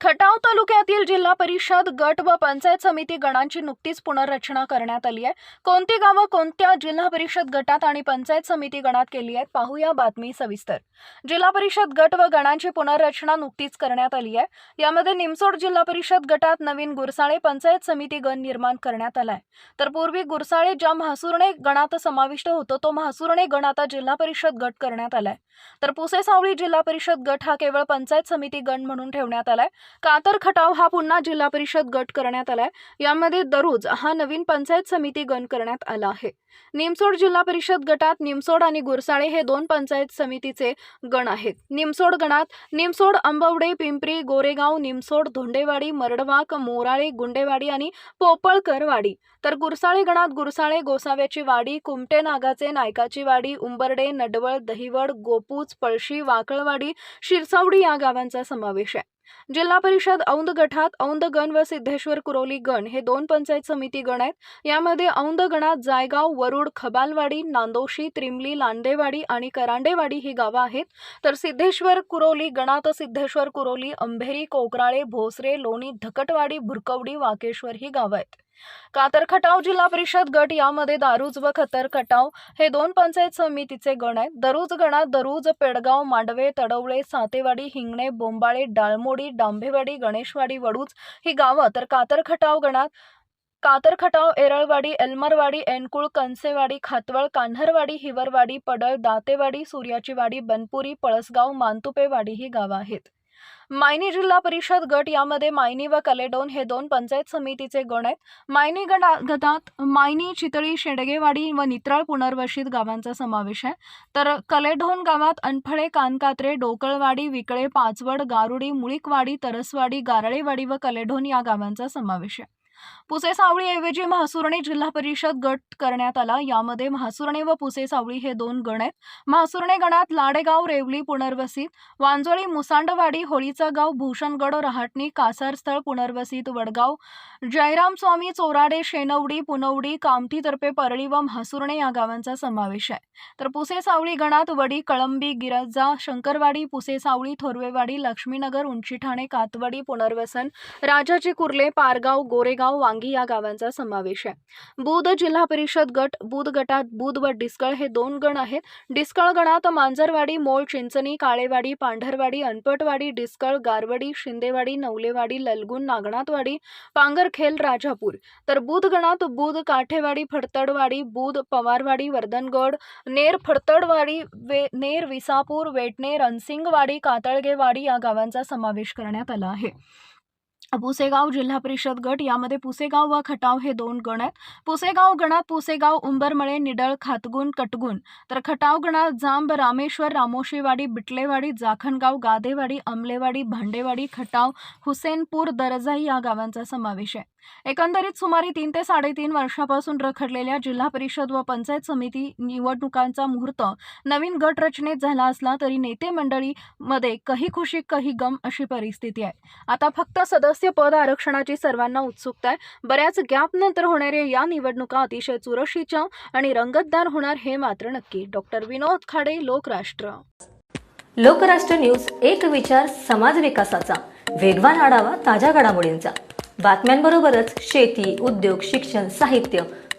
खटाव तालुक्यातील जिल्हा परिषद गट व पंचायत समिती गणांची नुकतीच पुनर्रचना करण्यात आली आहे. कोणती गावं कोणत्या जिल्हा परिषद गटात आणि पंचायत समिती गणात केली आहेत पाहूया बातमी सविस्तर. जिल्हा परिषद गट व गणांची पुनर्रचना नुकतीच करण्यात आली आहे. यामध्ये निमसोड जिल्हा परिषद गटात नवीन गुरसाळे पंचायत समिती गण निर्माण करण्यात आलाय तर पूर्वी गुरसाळे ज्या म्हासुर्णे गणात समाविष्ट होतो तो म्हासुर्णे गण आता जिल्हा परिषद गट करण्यात आलाय तर पुसेसावळी जिल्हा परिषद गट हा केवळ पंचायत समिती गण म्हणून ठेवण्यात आलाय कातर खटाव हा पुन्हा जिल्हा परिषद गट करण्यात आलाय. यामध्ये दरुज हा नवीन पंचायत समिती गण करण्यात आला आहे. निमसोड जिल्हा परिषद गटात निमसोड आणि गुरसाळे हे दोन पंचायत समितीचे गण आहेत. निमसोड गणात निमसोड अंबवडे पिंपरी गोरेगाव निमसोड धोंडेवाडी मरडवाक मोराळे गुंडेवाडी आणि पोपळकरवाडी. तर गुरसाळे गणात गुरसाळे गोसाव्याची वाडी कुमटे नागाचे नायकाची वाडी उंबर्डे नडवळ दहिवड गोपूज पळशी वाकळवाडी शिरसावडी या गावांचा समावेश आहे. जिल्हा परिषद औंद गटात औंद गण व सिद्धेश्वर कुरोली गण हे दोन पंचायत समिती गण आहेत. यामध्ये औंद गणात जायगाव वरुड खबालवाडी नांदोशी त्रिमली लांडेवाडी आणि करांडेवाडी ही गावं आहेत. तर सिद्धेश्वर कुरोली गणात सिद्धेश्वर कुरोली अंभेरी कोकराळे भोसरे लोणी धकटवाडी भुरकवडी वाकेश्वर ही गावं आहेत. कातर खटाव जिल्हा परिषद गट यामध्ये दारूज व खतर खटाव हे दोन पंचायत समितीचे गण आहेत. दरुज गणात दरुज पेडगाव मांडवे तडवळे सातेवाडी हिंगणे बोंबाळे डाळमोडी डांभेवाडी गणेशवाडी वडूज ही गावं. तर कातर खटाव गणात कातर खटाव एरळवाडी एल्मरवाडी एनकुळ कंसेवाडी खातवळ कान्हरवाडी हिवरवाडी पडळ दातेवाडी सूर्याचीवाडी बनपुरी पळसगाव मानतुपेवाडी ही गावं आहेत. मायनी जिल्हा परिषद गट यामध्ये मायनी व कलेडोन हे दोन पंचायत समितीचे गण आहेत. मायनी गटात मायनी चितळी शेडगेवाडी व नित्राळ पुनर्वसित गावांचा समावेश आहे. तर कलेढोन गावात अनफळे कानकात्रे डोकळवाडी विकळे पाचवड गारुडी मुळीकवाडी तरसवाडी गारळेवाडी व कलेढोन या गावांचा समावेश आहे. पुसे सावळीऐवजी म्हासुर्णे जिल्हा परिषद गट करण्यात आला. यामध्ये म्हासुरणे व पुसे सावळी हे दोन गण आहेत. म्हासुरणे गणात लाडेगाव रेवली पुनर्वसित वांजोळी मुसांडवाडी होळीचा गाव भूषणगड रहाटणी कासारस्थळ पुनर्वसित वडगाव जयराम स्वामी चोराडे शेनवडी पुनवडी कामठीतर्फे परळी व म्हासुर्णे या गावांचा समावेश आहे. तर पुसे सावळी गणात वडी कळंबी गिरजा शंकरवाडी पुसे सावळी थोरवेवाडी लक्ष्मीनगर उंचीठाणे कातवडी पुनर्वसन राजाची कुर्ले पारगाव गोरेगाव वांगी या गावांचा समावेश आहे. बुध जिल्हा परिषद गट बुध गटात बुध व डिस्कळ हे दोन गण आहेत. डिस्कळ गणात मांजरवाडी मोळ चिंचणी काळेवाडी पांढरवाडी अनपटवाडी डिस्कळ गारवडी शिंदेवाडी नवलेवाडी ललगुण नागनाथवाडी पांगरखेल राजापूर. तर बुध गणात बुध काठेवाडी फडतडवाडी बुध पवारवाडी वर्धनगड नेर फडतडवाडी वे नेर विसापूर वेटनेर अनसिंगवाडी कातळगेवाडी या गावांचा समावेश करण्यात आला आहे. पुसेगाव जिल्हा परिषद गट यामध्ये पुसेगाव व खटाव हे दोन गण आहेत. पुसेगाव गणात पुसेगाव उंबरमळे निडळ खातगुण कटगुण. तर खटाव गणात जांब रामेश्वर रामोशीवाडी बिटलेवाडी जाखणगाव गादेवाडी अमलेवाडी भांडेवाडी खटाव हुसेनपूर दरजाई या गावांचा समावेश आहे. एकंदरीत सुमारे तीन ते साडेतीन वर्षापासून रखडलेल्या जिल्हा परिषद व पंचायत समिती निवडणुकांचा मुहूर्त नवीन गट रचनेत झाला असला तरी नेते मंडळीमध्ये कही खुशी कही गम अशी परिस्थिती आहे. आता फक्त सदस्य पद आरक्षणाची सर्वांना उत्सुकता आहे. बऱ्याच गॅपनंतर होणाऱ्या या निवडणुका अतिशय चुरशीच्या आणि रंगतदार होणार हे मात्र नक्की. डॉक्टर विनोद खाडे लोकराष्ट्र. लोकराष्ट्र न्यूज एक विचार समाज विकासाचा. वेगवान आढावा ताज्या घडामोडींचा. बातम्यांबरोबरच शेती उद्योग शिक्षण साहित्य